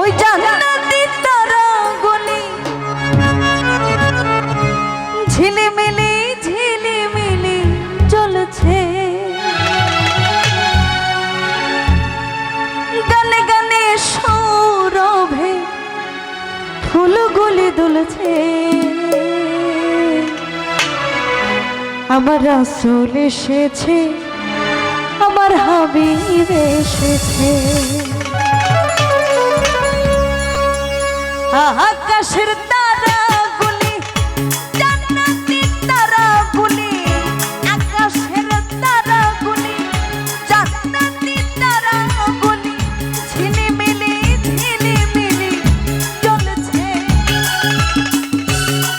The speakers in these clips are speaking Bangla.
ওই জান্নাতি তারাগুলি ঝিলিমিলি ঝিলিমিলি চলছে। গানে গানে সৌরভে ফুলগুলি দুলছে। আমার রাসূল এসেছে, আমার হাবিব এসেছে। আকাশের তারাগুলি, জান্নাতি তারাগুলি, আকাশের তারাগুলি, জান্নাতি তারাগুলি, ঝিলিমিলি ঝিলিমিলি জ্বলছে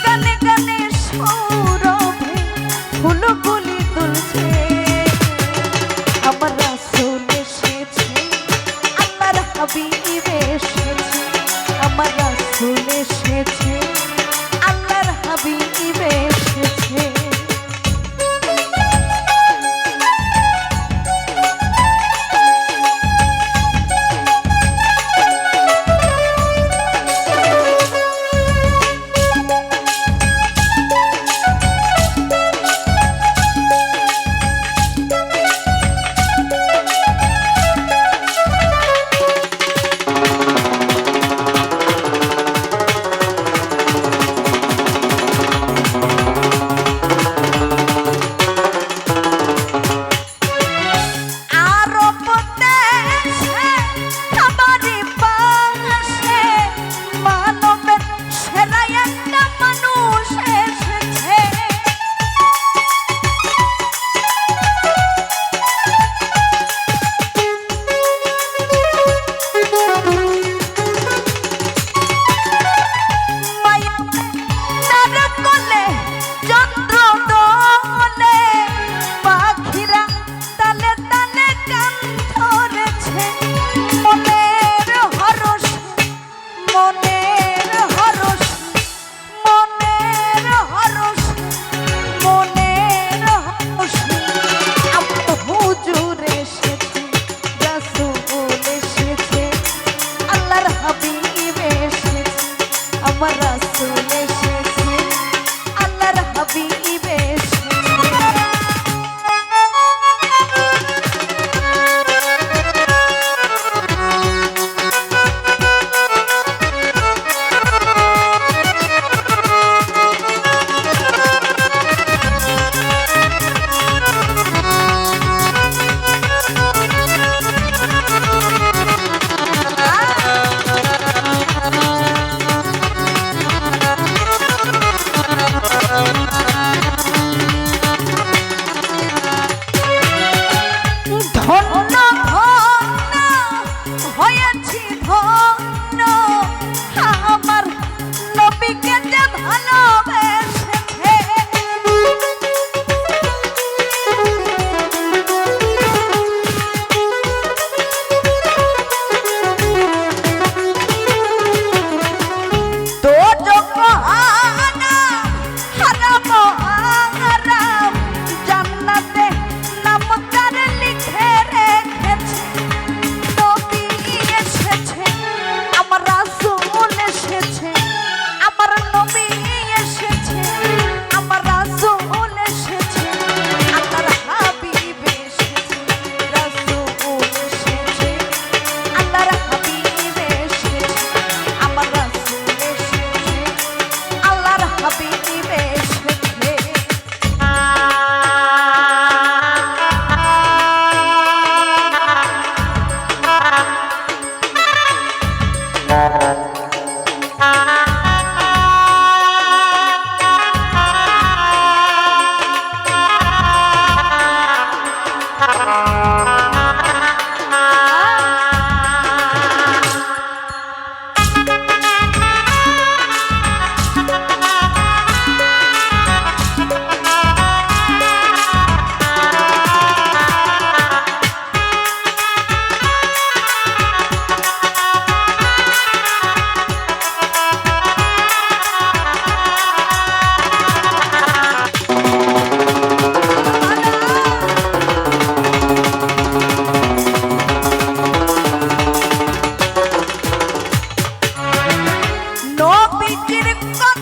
গানে গানে সৌরভে ফুলগুলি তুলছে। আমার রাসূল এসেছে, আল্লাহর হাবিব এসেছে, আমার এসেছে Bye.